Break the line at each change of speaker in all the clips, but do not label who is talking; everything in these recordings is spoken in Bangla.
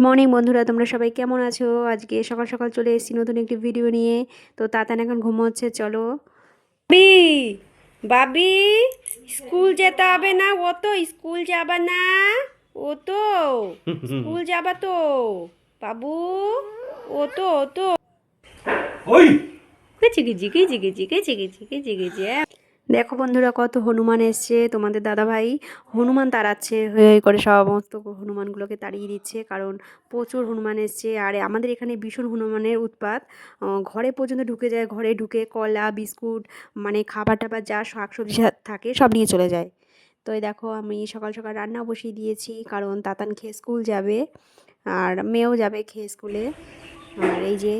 গুড মর্নিং বন্ধুরা তোমরা সবাই কেমন আছো? আজকে সকাল সকাল চলে এসেছি নতুন একটি ভিডিও নিয়ে। তো তাতান এখন ঘুমোচ্ছে চলো। বাবি বাবি স্কুল যেতে হবে না ও তো স্কুল যাবা না। ও তো স্কুল যাবা তো। বাবু ও তো ও তো।
ওই!
জিগেজি জিগেজি জিগেজি জিগেজি জিগেজি হ্যাঁ। দেখো বন্ধুরা কত হনুমান এসছে। তোমাদের দাদা ভাই হনুমান তাড়াচ্ছে হয়ে হয়ে করে সমস্ত হনুমানগুলোকে তাড়িয়ে দিচ্ছে, কারণ প্রচুর হনুমান এসছে। আর আমাদের এখানে ভীষণ হনুমানের উৎপাত। ঘরে পর্যন্ত ঢুকে যায়, ঘরে ঢুকে কলা, বিস্কুট মানে খাবার টাবার যা শাকসবজি থাকে সব নিয়ে চলে যায়। তো এই দেখো, আমি সকাল সকাল রান্না বসিয়ে দিয়েছি, কারণ তাতান খেয়ে স্কুল যাবে, আর মেয়েও যাবে খেয়ে স্কুলে। আর এই যে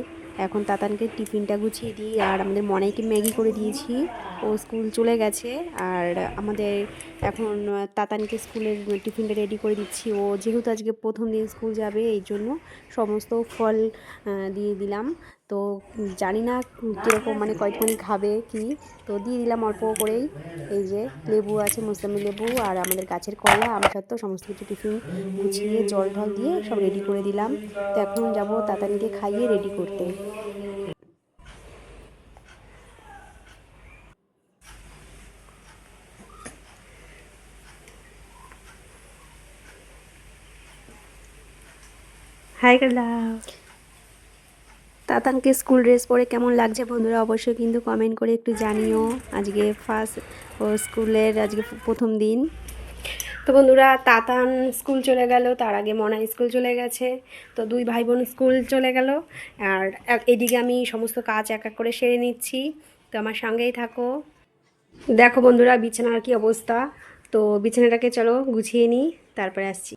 এখন তাতানকে টিফিনটা গুছিয়ে দিই আর আমাদের মনেকে ম্যাগি করে দিয়েছি। ও স্কুল চলে গেছে আর আমাদের এখন তাতানকে স্কুলের টিফিনটা রেডি করে দিচ্ছি। ও যেহেতু আজকে প্রথম দিন স্কুল যাবে, এই জন্য সমস্ত ফল দিয়ে দিলাম। তো জানি না কীরকম মানে কয়েকখানি খাবে, কি? তো দিয়ে দিলাম অল্প করেই। এই যে লেবু আছে, মুসলামি লেবু আর আমাদের গাছের কলা, আম সত্ত্বেও সমস্ত কিছু টিফিন গুছিয়ে জল ঢল দিয়ে সব রেডি করে দিলাম। তো এখন যাব তাতানিকে খাইয়ে রেডি করতে। হাই কালা। তাতানকে স্কুল ড্রেস পরে কেমন লাগছে বন্ধুরা অবশ্যই কিন্তু কমেন্ট করে একটু জানিও। আজকে ফার্স্ট ও স্কুলের আজকে প্রথম দিন। তো বন্ধুরা, তাতান স্কুল চলে গেল, তার আগে মনা স্কুল চলে গেছে। তো দুই ভাই বোন স্কুল চলে গেল, আর এদিকে আমি সমস্ত কাজ এক এক করে সেরে নিচ্ছি। তো আমার সঙ্গেই থাকো। দেখো বন্ধুরা, বিছানার কি অবস্থা। তো বিছানাটাকে চলো গুছিয়ে নিই, তারপরে আসছি।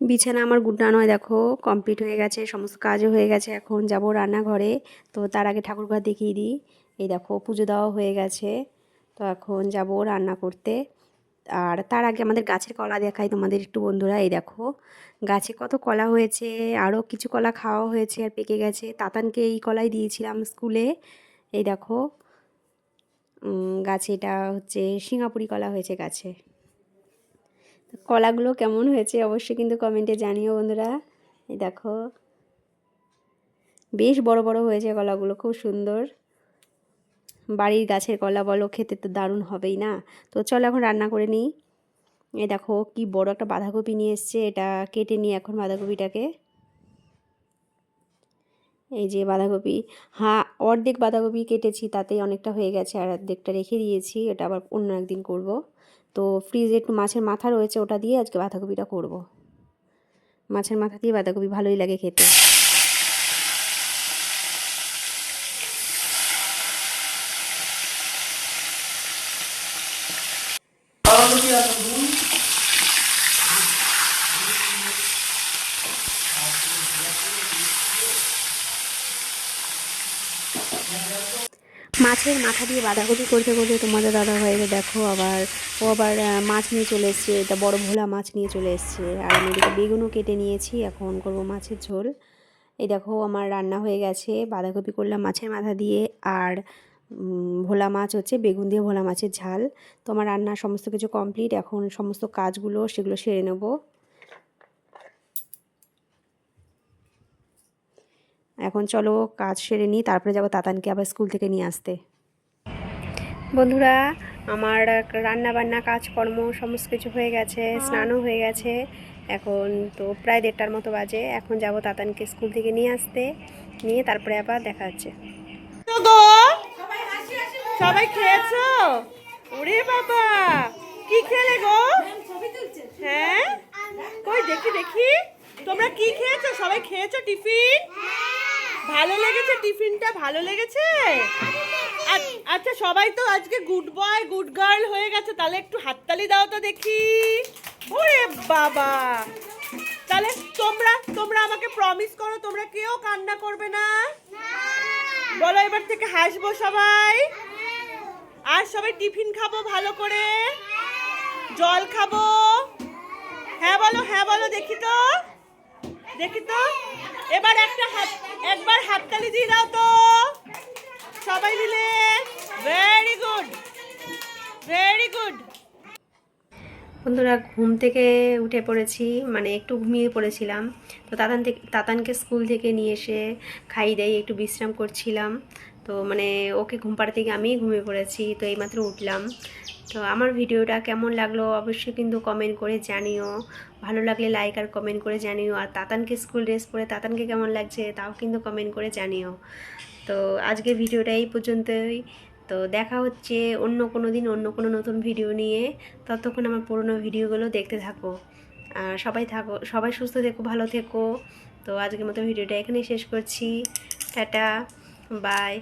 বিছানা আমার গুড্ডা নয়, দেখো কমপ্লিট হয়ে গেছে, সমস্ত কাজও হয়ে গেছে। এখন যাব রান্নাঘরে। তো তার আগে ঠাকুরঘর দেখিয়ে দিই। এই দেখো, পুজো দেওয়া হয়ে গেছে। তো এখন যাব রান্না করতে। আর তার আগে আমাদের গাছের কলা দেখাই তোমাদের একটু বন্ধুরা, এই দেখো। গাছে কত কলা হয়েছে আরও কিছু কলা খাওয়া হয়েছে আর পেকে গেছে। তাতানকে এই কলাই দিয়েছিলাম স্কুলে, এই দেখো। গাছে এটা হচ্ছে সিঙ্গাপুরি কলা হয়েছে গাছে। কলাগুলো কেমন হয়েছে অবশ্যই কিন্তু কমেন্টে জানিও বন্ধুরা। এই দেখো। বেশ বড় বড় হয়েছে কলাগুলো, খুব সুন্দর। বাড়ির গাছের কলা বলো, খেতে তো দারুণ হবেই না? তো চলো এখন রান্না করে নিই। এই দেখো কি বড় একটা বাঁধাকপি নিয়ে এসছে, এটা কেটে নিই এখন বাঁধাকপিটাকে। এই যে বাঁধাকপি। হ্যাঁ অর্ধেক বাঁধাকপি কেটেছি, তাতেই অনেকটা হয়ে গেছে, আর অর্ধেকটা রেখে দিয়েছি, এটা আবার অন্য একদিন করব। তো ফ্রিজে একটু মাছের মাথা রয়েছে ওটা দিয়ে আজকে বাঁধাকপিটা করব। মাছের মাথা দিয়ে বাঁধাকপি ভালোই লাগে খেতে। মাছের মাথা দিয়ে বাঁধাকপি করতে করতে তোমাদের দাদা ভাইকে দেখো আবার, ও আবার মাছ নিয়ে চলে এসছে, এটা বড় ভোলা মাছ নিয়ে চলে এসছে। আর আমি এদিকে বেগুনও কেটে নিয়েছি, এখন করব মাছের ঝোল। এই দেখো, আমার রান্না হয়ে গেছে, বাঁধাকপি করলাম মাছের মাথা দিয়ে, আর ভোলা মাছ হচ্ছে বেগুন দিয়ে ভোলা মাছের ঝাল। তো আমার রান্না সমস্ত কিছু কমপ্লিট এখন সমস্ত কাজগুলো সেগুলো সেরে নেব। এখন চলো কাজ সেরে নিই তারপরে যাব তাতানকে আবার স্কুল থেকে নিয়ে আসতে। বন্ধুরা আমার রান্না বান্না কাজকর্ম সমস্ত কিছু হয়ে গেছে স্নানও হয়ে গেছে। এখন তো প্রায় দেড়টার মতো বাজে। এখন যাব তাতানকে স্কুল থেকে নিয়ে আসতে। নিয়ে তারপরে আবার দেখা হচ্ছে।
সবাই খেয়েছো? ওরে বাবা, কি খেলে গো? হ্যাঁ? কই, দেখি দেখি। তোমরা কি খেয়েছো? সবাই খেয়েছো টিফিন? ভালো লেগেছে? টিফিনটা ভালো লেগেছে? আচ্ছা সবাই তো আজকে গুড বয়, গুড গার্ল হয়ে গেছে। তাহলে একটু হাততালি দাও তো দেখি। ওরে বাবা! তাহলে তোমরা তোমরা আমাকে প্রমিস করো, তোমরা কেউ কান্না করবে না। বলো এবার থেকে হাসবো সবাই। আর সবাই টিফিন খাব ভালো করে। জল খাব। হ্যাঁ বলো হ্যাঁ বলো, দেখি তো। দেখি তো। এবার একটা হাত, একবার হাততালি দিয়ে দাও তো। সবাই মিলে। ভেরি গুড ভেরি গুড
বন্ধুরা, ঘুম থেকে উঠে পড়েছি মানে একটু ঘুমিয়ে পড়েছিলাম। তো তাতান থেকে, তাতানকে স্কুল থেকে নিয়ে এসে খাই দেয় একটু বিশ্রাম করছিলাম। তো মানে ওকে ঘুম পাড়াতে গিয়ে আমিই ঘুমিয়ে পড়েছি, তো এইমাত্র উঠলাম। তো আমার ভিডিওটা কেমন লাগল অবশ্যই কিন্তু কমেন্ট করে জানিও। ভালো লাগলে লাইক আর কমেন্ট করে জানিও। আর তাতানকে স্কুল ড্রেস পরে তাতানকে কেমন লাগছে তাও কিন্তু কমেন্ট করে জানিও। তো আজকে ভিডিওটা এই পর্যন্তই। তো দেখা হচ্ছে অন্য কোনো দিন, অন্য কোনো নতুন ভিডিও নিয়ে। ততক্ষণ আমার পুরনো ভিডিওগুলো দেখতে থাকো। আর সবাই থাকো, সবাই সুস্থ থেকো, ভালো থেকো। তো আজকের মতো ভিডিওটা এখানেই শেষ করছি। Tata bye